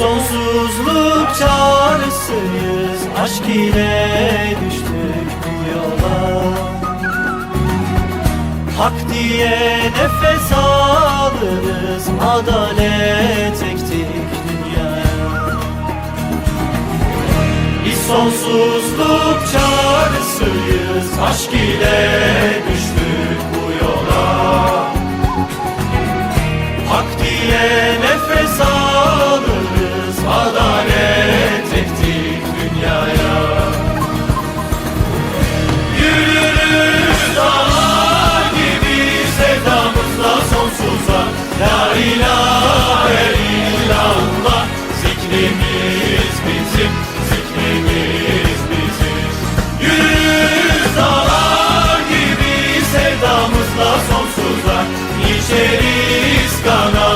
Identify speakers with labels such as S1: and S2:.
S1: sonsuzluk çağrısıyız Aşk ile düştük bu yola. Hak diye nefes alırız Adalet ektik dünyaya Biz sonsuzluk çağrısıyız Aşk ile düştük Kayseri'yiz kana